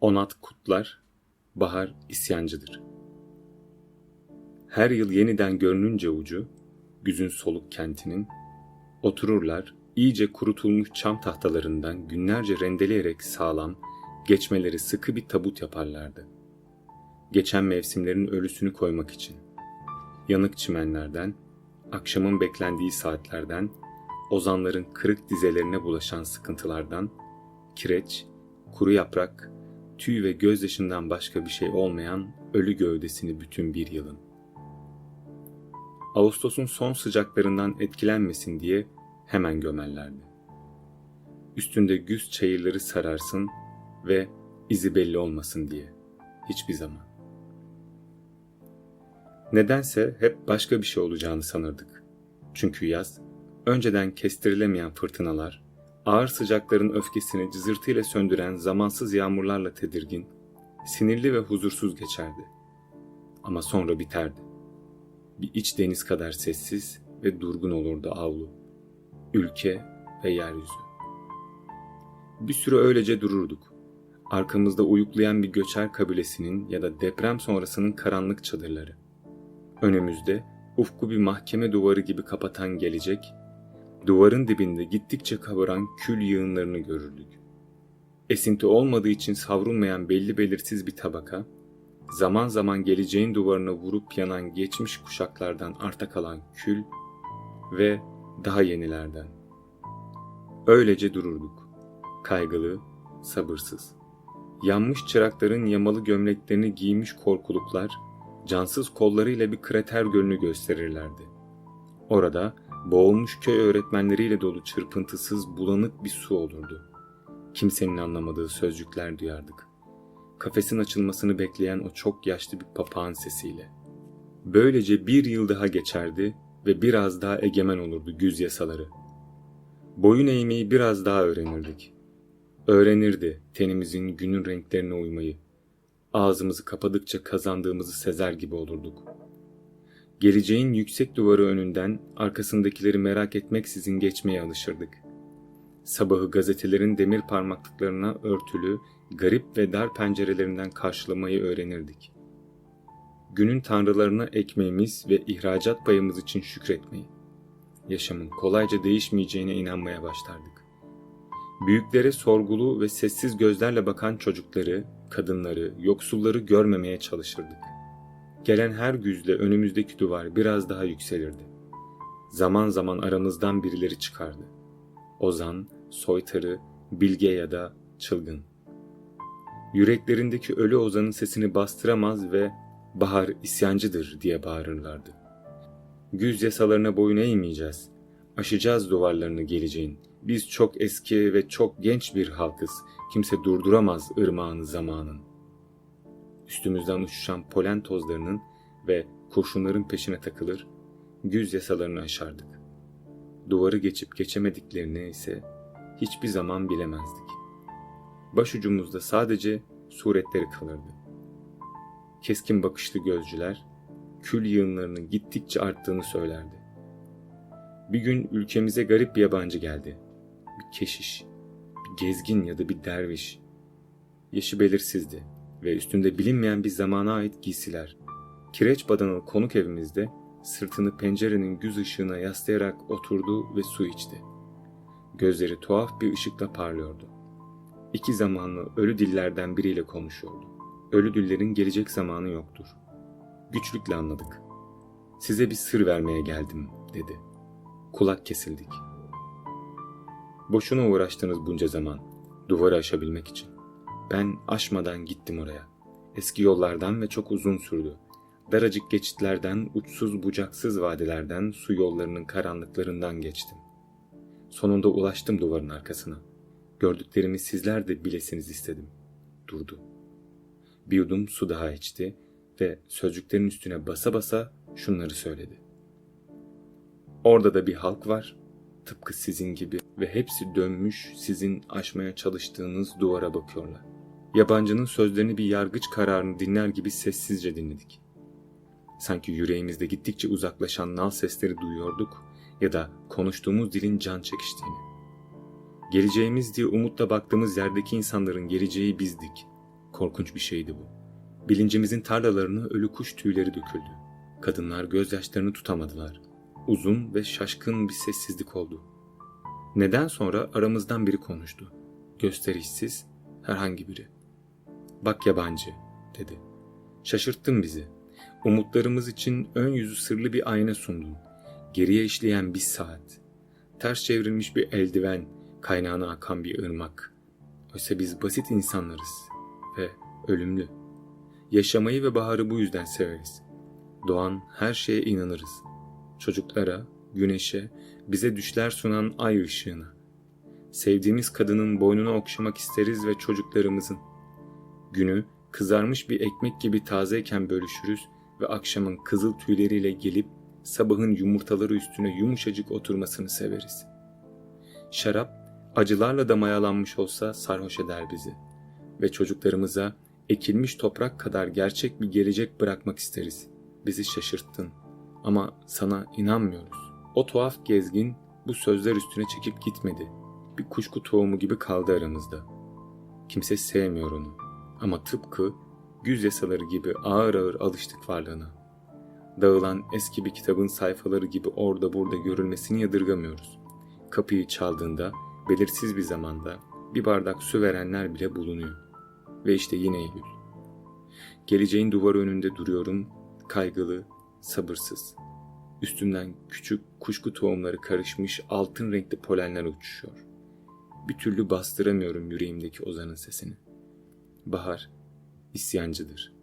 Onat kutlar, bahar isyancıdır. Her yıl yeniden görününce ucu, güzün soluk kentinin, otururlar iyice kurutulmuş çam tahtalarından günlerce rendeleyerek sağlam, geçmeleri sıkı bir tabut yaparlardı. Geçen mevsimlerin ölüsünü koymak için. Yanık çimenlerden, akşamın beklendiği saatlerden, ozanların kırık dizelerine bulaşan sıkıntılardan, kireç, kuru yaprak, tüy ve gözyaşından başka bir şey olmayan ölü gövdesini bütün bir yılın. Ağustos'un son sıcaklarından etkilenmesin diye hemen gömerlerdi. Üstünde güz çayırları sararsın ve izi belli olmasın diye hiçbir zaman. Nedense hep başka bir şey olacağını sanırdık. Çünkü yaz, önceden kestirilemeyen fırtınalar, ağır sıcakların öfkesini cızırtıyla söndüren zamansız yağmurlarla tedirgin, sinirli ve huzursuz geçerdi. Ama sonra biterdi. Bir iç deniz kadar sessiz ve durgun olurdu avlu, ülke ve yeryüzü. Bir süre öylece dururduk. Arkamızda uyuklayan bir göçer kabilesinin ya da deprem sonrasının karanlık çadırları. Önümüzde ufku bir mahkeme duvarı gibi kapatan gelecek, duvarın dibinde gittikçe kabaran kül yığınlarını görürdük. Esinti olmadığı için savrulmayan belli belirsiz bir tabaka, zaman zaman geleceğin duvarına vurup yanan geçmiş kuşaklardan arta kalan kül ve daha yenilerden. Öylece dururduk. Kaygılı, sabırsız. Yanmış çırakların yamalı gömleklerini giymiş korkuluklar, cansız kollarıyla bir krater gölünü gösterirlerdi. Orada boğulmuş köy öğretmenleriyle dolu çırpıntısız bulanık bir su olurdu. Kimsenin anlamadığı sözcükler duyardık. Kafesin açılmasını bekleyen o çok yaşlı bir papağan sesiyle. Böylece bir yıl daha geçerdi ve biraz daha egemen olurdu güz yasaları. Boyun eğmeyi biraz daha öğrenirdik. Öğrenirdi tenimizin günün renklerine uymayı. Ağzımızı kapadıkça kazandığımızı sezer gibi olurduk. Geleceğin yüksek duvarı önünden arkasındakileri merak etmeksizin geçmeye alışırdık. Sabahı gazetelerin demir parmaklıklarına örtülü, garip ve dar pencerelerinden karşılamayı öğrenirdik. Günün tanrılarına ekmeğimiz ve ihracat payımız için şükretmeyi. Yaşamın kolayca değişmeyeceğine inanmaya başlardık. Büyüklere sorgulu ve sessiz gözlerle bakan çocukları, kadınları, yoksulları görmemeye çalışırdık. Gelen her güzle önümüzdeki duvar biraz daha yükselirdi. Zaman zaman aramızdan birileri çıkardı. Ozan, soytarı, bilge ya da çılgın. Yüreklerindeki ölü ozanın sesini bastıramaz ve bahar isyancıdır diye bağırırlardı. Güz yasalarına boyun eğmeyeceğiz. Aşacağız duvarlarını geleceğin. Biz çok eski ve çok genç bir halkız. Kimse durduramaz ırmağını zamanın. Üstümüzden uçuşan polen tozlarının ve kurşunların peşine takılır, güz yasalarını aşardık. Duvarı geçip geçemediklerini ise hiçbir zaman bilemezdik. Başucumuzda sadece suretleri kalırdı. Keskin bakışlı gözcüler, kül yığınlarının gittikçe arttığını söylerdi. Bir gün ülkemize garip bir yabancı geldi. Bir keşiş, bir gezgin ya da bir derviş. Yaşı belirsizdi ve üstünde bilinmeyen bir zamana ait giysiler. Kireç badanalı konuk evimizde sırtını pencerenin güz ışığına yaslayarak oturdu ve su içti. Gözleri tuhaf bir ışıkla parlıyordu. İki zamanlı ölü dillerden biriyle konuşuyordu. Ölü dillerin gelecek zamanı yoktur. Güçlükle anladık. Size bir sır vermeye geldim dedi. Kulak kesildik. Boşuna uğraştınız bunca zaman duvarı aşabilmek için. Ben aşmadan gittim oraya. Eski yollardan ve çok uzun sürdü. Daracık geçitlerden, uçsuz bucaksız vadilerden, su yollarının karanlıklarından geçtim. Sonunda ulaştım duvarın arkasına. Gördüklerimi sizler de bilesiniz istedim. Durdu. Bir yudum su daha içti ve sözcüklerin üstüne basa basa şunları söyledi. Orada da bir halk var, tıpkı sizin gibi ve hepsi dönmüş sizin aşmaya çalıştığınız duvara bakıyorlar. Yabancının sözlerini bir yargıç kararını dinler gibi sessizce dinledik. Sanki yüreğimizde gittikçe uzaklaşan nal sesleri duyuyorduk ya da konuştuğumuz dilin can çekiştiğini. Geleceğimiz diye umutla baktığımız yerdeki insanların geleceği bizdik. Korkunç bir şeydi bu. Bilincimizin tarlalarına ölü kuş tüyleri döküldü. Kadınlar gözyaşlarını tutamadılar. Uzun ve şaşkın bir sessizlik oldu. Neden sonra aramızdan biri konuştu. Gösterişsiz, herhangi biri. Bak yabancı, dedi. Şaşırttın bizi. Umutlarımız için ön yüzü sırlı bir ayna sundun. Geriye işleyen bir saat. Ters çevrilmiş bir eldiven, kaynağına akan bir ırmak. Oysa biz basit insanlarız ve ölümlü. Yaşamayı ve baharı bu yüzden severiz. Doğan her şeye inanırız. Çocuklara, güneşe, bize düşler sunan ay ışığına. Sevdiğimiz kadının boynunu okşamak isteriz ve çocuklarımızın. Günü kızarmış bir ekmek gibi tazeyken bölüşürüz ve akşamın kızıl tüyleriyle gelip sabahın yumurtaları üstüne yumuşacık oturmasını severiz. Şarap acılarla da mayalanmış olsa sarhoş eder bizi ve çocuklarımıza ekilmiş toprak kadar gerçek bir gelecek bırakmak isteriz. Bizi şaşırttın ama sana inanmıyoruz. O tuhaf gezgin bu sözler üstüne çekip gitmedi. Bir kuşku tohumu gibi kaldı aramızda. Kimse sevmiyor onu ama tıpkı güz yasaları gibi ağır ağır alıştık varlığına. Dağılan eski bir kitabın sayfaları gibi orada burada görülmesini yadırgamıyoruz. Kapıyı çaldığında belirsiz bir zamanda bir bardak su verenler bile bulunuyor. Ve işte yine Eylül. Geleceğin duvarı önünde duruyorum, kaygılı, sabırsız. Üstümden küçük kuşku tohumları karışmış altın renkli polenler uçuşuyor. Bir türlü bastıramıyorum yüreğimdeki ozanın sesini. Bahar isyancıdır.